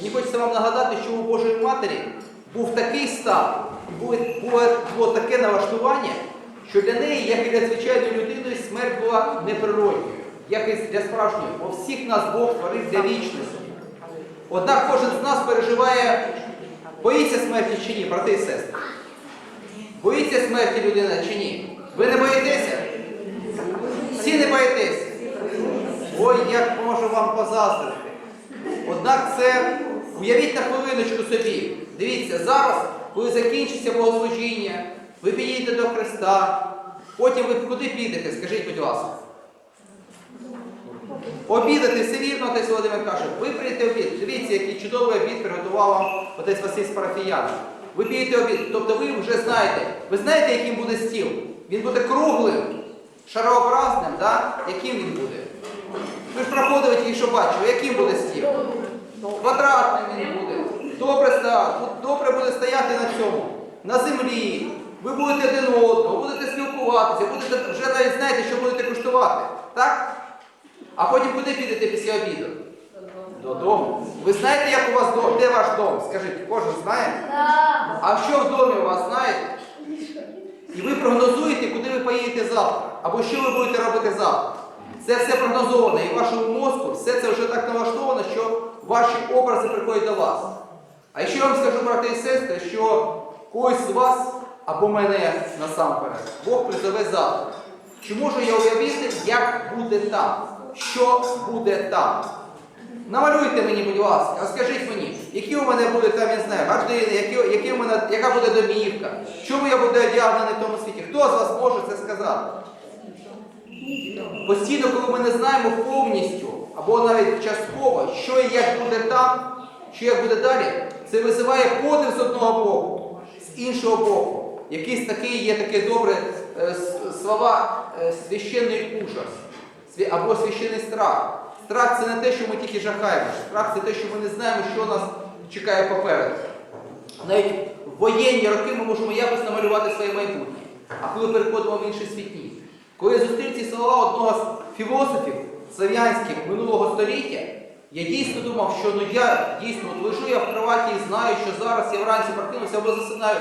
Мені хочеться вам нагадати, що у Божої Матері був такий стан, було, таке налаштування, що для неї, як і для звичайної людини, смерть була неприродньою, як і для справжньої. Бо всіх нас Бог створив для вічності. Однак кожен з нас переживає, боїться смерті чи ні, брати і сестри. Боїться смерті людина чи ні? Ви не боїтеся? Всі не боїтеся. Ой, як можу вам позаздрити. Однак це уявіть на хвилиночку собі. Дивіться, зараз, коли закінчиться богослужіння, ви підійдете до Христа, потім ви куди підете, скажіть, будь ласка. Обідати, все вірно, отець Володимир каже, ви прийдете обід. Дивіться, який чудовий обід приготував вам отець Василь з парафіяни. Ви підете обід, тобто ви вже знаєте. Ви знаєте, яким буде стіл? Він буде круглим, шарообразним, да? яким він буде? Ви ж проходили тільки що бачили, яким буде стіл? Квадратним він буде. Добре, добре буде стояти на цьому, на землі. Ви будете один одного, будете спілкуватися, будете вже навіть знаєте, що будете куштувати. Так? А потім куди підете після обіду? Додому. Ви знаєте, як у вас дом? Де ваш дом? Скажіть, кожен знає? А що в домі у вас знаєте? І ви прогнозуєте, куди ви поїдете завтра, або що ви будете робити завтра. Це все прогнозовано, і в вашому мозку все це вже так налаштовано, що ваші образи приходять до вас. А ще я вам скажу, брати і сестри, що когось з вас, або мене насамперед, Бог призове завтра. Чи можу я уявити, як буде там? Що буде там? Намалюйте мені, будь ласка, а скажіть мені, які у мене будуть там, я знаю, гардини, які, які у мене, яка буде домівка, чому я буду одягнений в тому світі? Хто з вас може це сказати? Постійно, коли ми не знаємо повністю, або навіть частково, що і як буде там, що як буде далі, це визиває подив з одного боку, з іншого боку. Якийсь такий є таке добре е, слова е, священний ужас або священний страх. Страх це не те, що ми тільки жахаємося. Страх це те, що ми не знаємо, що нас чекає попереду. Навіть в воєнні роки ми можемо якось намалювати своє майбутнє. А коли переходимо в інший світ ні. Коли я ці слова одного з філософів слав'янських минулого століття, я дійсно думав, що ну я дійсно от лежу я в кроваті і знаю, що зараз я вранці прокинувся або засинаю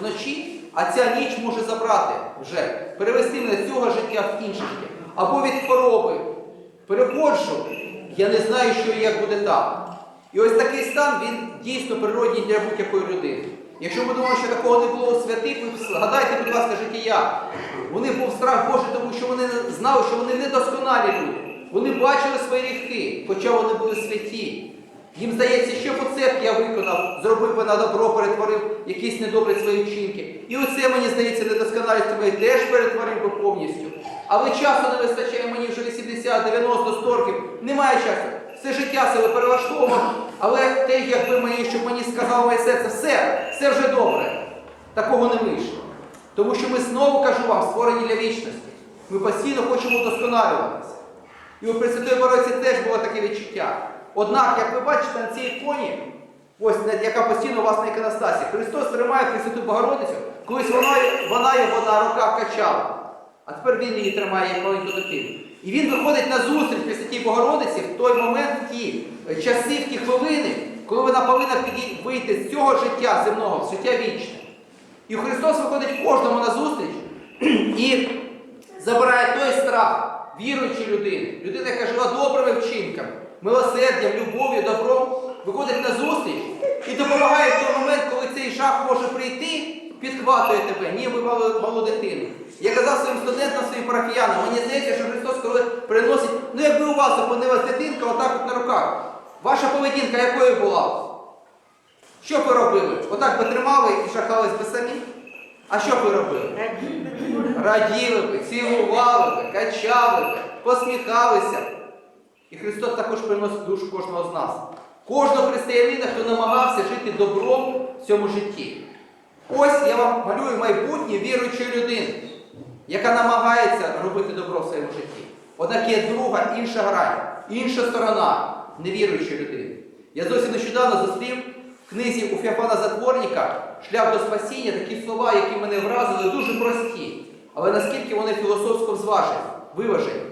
вночі, а ця ніч може забрати вже, перевести мене з цього життя в інше життя. Або від хвороби. Переходжу, я не знаю, що і як буде там. І ось такий стан, він дійсно природній для будь-якої людини. Якщо ми думаємо, що такого не було у святих, ви згадайте, будь ласка, життя. Вони був страх Божий, тому що вони знали, що вони недосконалі люди. Вони бачили свої гріхи, хоча вони були святі. Їм здається, що поцеп я виконав, зробив би на добро, перетворив якісь недобрі свої вчинки. І оце, мені здається, недосконалість тебе теж перетворив би повністю. Але часу не вистачає мені вже 80, 90, 100 років. Немає часу. Все життя себе перелаштовував, але те, якби мені, щоб мені сказало моє серце, все, все вже добре. Такого не вийшло. Тому що ми знову кажу вам, створені для вічності. Ми постійно хочемо вдосконалюватися. І у Пресвятої Бороці теж було таке відчуття. Однак, як ви бачите на цій іконі, ось яка постійно у вас на іконостасі, Христос тримає Пресвяту Богородицю, колись вона, вона його на руках качала. А тепер він її тримає як маленьку дитину. І він виходить на зустріч Пресвятій Богородиці в той момент, в ті е, часи, в ті хвилини, коли вона повинна вийти з цього життя земного, в життя вічне. І Христос виходить кожному на зустріч і забирає той страх віруючої людини, людина, яка жила добрими вчинками, милосердям, любов'ю, добром, виходить на зустріч і допомагає в той момент, коли цей жах може прийти, підхватує тебе, ніби малу, малу дитину. Я казав своїм студентам, своїм парафіянам, мені здається, що Христос, коли приносить, ну якби у вас опинилась дитинка отак от на руках, ваша поведінка якою була? Що ви робили? Отак би тримали і шахались би самі? А що ви робили? Раділи би, цілували би, качали би, посміхалися. І Христос також приносить душу кожного з нас. Кожного християнина, хто намагався жити добром в цьому житті. Ось я вам малюю майбутнє віруючої людини, яка намагається робити добро в своєму житті. Однак є друга, інша грань, інша сторона невіруючої людини. Я зовсім нещодавно зустрів книзі у Феофана Затворника Шлях до спасіння такі слова, які мене вразили, дуже прості, але наскільки вони філософсько зважені, виважені.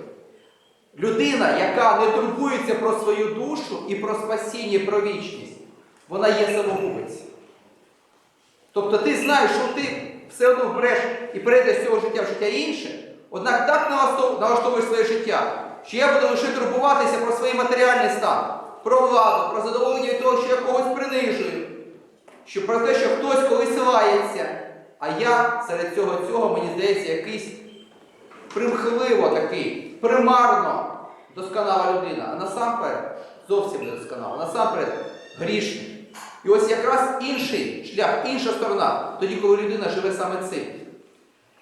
Людина, яка не турбується про свою душу і про спасіння, і про вічність, вона є самогубець. Тобто ти знаєш, що ти все одно вбереш і перейдеш з цього життя в життя інше, однак так налаштовуєш своє життя, що я буду лише турбуватися про свій матеріальний стан, про владу, про задоволення від того, що я когось принижую, що про те, що хтось колись лається, а я серед цього цього, мені здається, якийсь примхливо такий, примарно досконала людина, а насамперед зовсім не досконала, насамперед грішник. І ось якраз інший шлях, інша сторона, тоді, коли людина живе саме цим.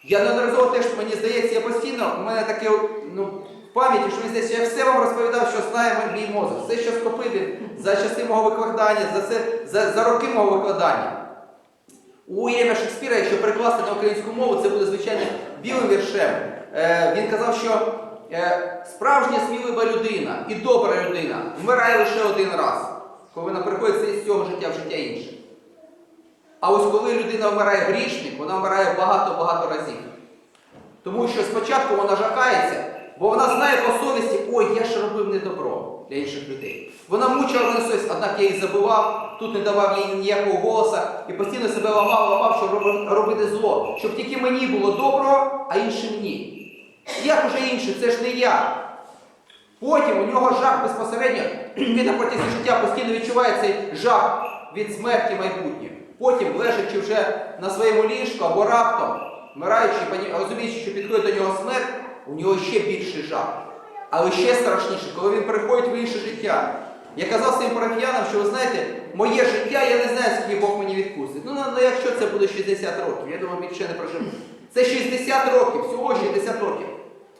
Я неодноразово теж, мені здається, я постійно, у мене таке ну, пам'яті, що мені здається, я все вам розповідав, що знає мій мозок. Все, що скопив він за часи мого викладання, за, це, за, за роки мого викладання. У Уільяма Шекспіра, якщо перекласти на українську мову, це буде звичайно білим віршем. Е, він казав, що е, справжня смілива людина і добра людина вмирає лише один раз, коли вона приходить з цього життя в життя інше. А ось коли людина вмирає грішник, вона вмирає багато-багато разів. Тому що спочатку вона жахається, бо вона знає по совісті, ой, я ж робив не добро для інших людей. Вона мучила мене совість, однак я їх забував, тут не давав їй ніякого голоса і постійно себе ламав, ламав, щоб робити зло, щоб тільки мені було добро, а іншим ні. Як уже інше, це ж не я. Потім у нього жах безпосередньо, він на протязі життя постійно відчуває цей жах від смерті майбутнє. Потім, лежачи вже на своєму ліжку або раптом, вмираючи, розуміючи, що підходить до нього смерть, у нього ще більший жах. Але ще страшніше, коли він переходить в інше життя. Я казав своїм парафіянам, що ви знаєте, моє життя, я не знаю, скільки Бог мені відпустить. Ну, ну, ну, якщо це буде 60 років, я думаю, більше не проживу. Це 60 років, всього 60 років.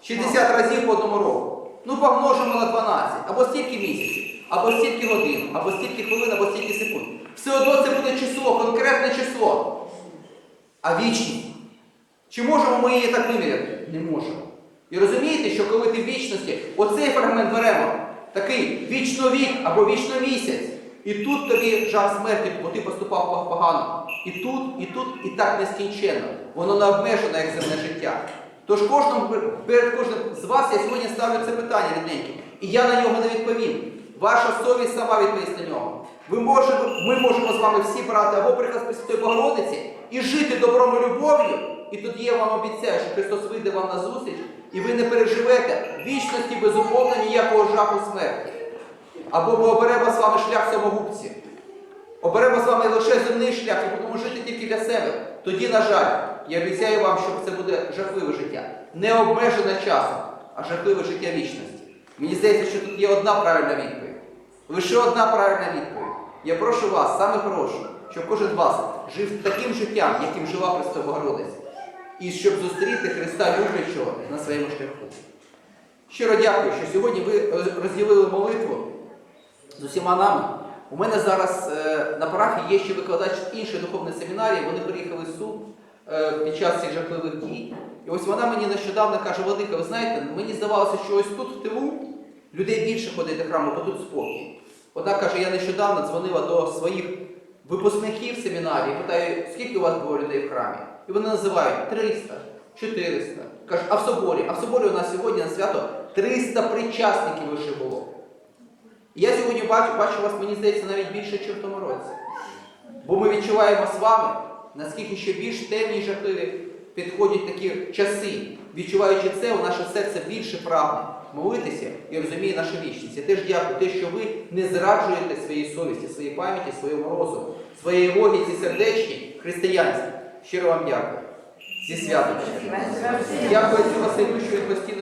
60 разів по одному року. Ну, помножимо на 12, або стільки місяців, або стільки годин, або стільки хвилин, або стільки секунд. Все одно це буде число, конкретне число. А вічність. Чи можемо ми її так виміряти? Не можемо. І розумієте, що коли ти в вічності, оцей фрагмент беремо, такий вічновік або вічномісяць, і тут тобі жах смерті, бо ти поступав погано. І тут, і тут, і так нескінченно. Воно не обмежено, як земне життя. Тож кожному, перед кожним з вас я сьогодні ставлю це питання рідненьке, і я на нього не відповім. Ваша совість сама відповість на нього. Ви можемо, ми можемо з вами всі брати або приказ Пресвятої Богородиці і жити добром і любов'ю, і тоді я вам обіцяю, що Христос вийде вам на зустріч, і ви не переживете вічності безумовно ніякого жаху смерті. Або ми оберемо з вами шлях самогубці. Оберемо з вами лише земний шлях і будемо жити тільки для себе. Тоді, на жаль, я обіцяю вам, що це буде жахливе життя. Не обмежене часом, а жахливе життя вічності. Мені здається, що тут є одна правильна відповідь. Лише одна правильна відповідь. Я прошу вас, саме прошу, щоб кожен з вас жив таким життям, яким жила Христа Богородиця. І щоб зустріти Христа люблячого на своєму шляху. Щиро дякую, що сьогодні ви е, розділили молитву з усіма нами. У мене зараз е, на парафії є ще викладач іншої духовної семінарії, вони приїхали з Сум е, під час цих жахливих дій. І ось вона мені нещодавно каже, Владика, ви знаєте, мені здавалося, що ось тут в тилу людей більше ходить до храму, бо тут спокій. Однак каже, я нещодавно дзвонила до своїх випускників семінарії, питаю, скільки у вас було людей в храмі? І вони називають 300, 400. Кажуть, а в соборі? А в соборі у нас сьогодні на свято 300 причасників лише було. І я сьогодні бачу, бачу вас, мені здається, навіть більше, ніж в тому році. Бо ми відчуваємо з вами, наскільки ще більш темні і жахливі підходять такі часи. Відчуваючи це, у наше серце більше прагне молитися і розуміє нашу вічність. Я теж дякую те, що ви не зраджуєте своїй совісті, своїй пам'яті, своєму розуму, своєї логіці сердечній, християнській. Щиро вам дякую. Зі святом. Дякую Василю, що він постійно.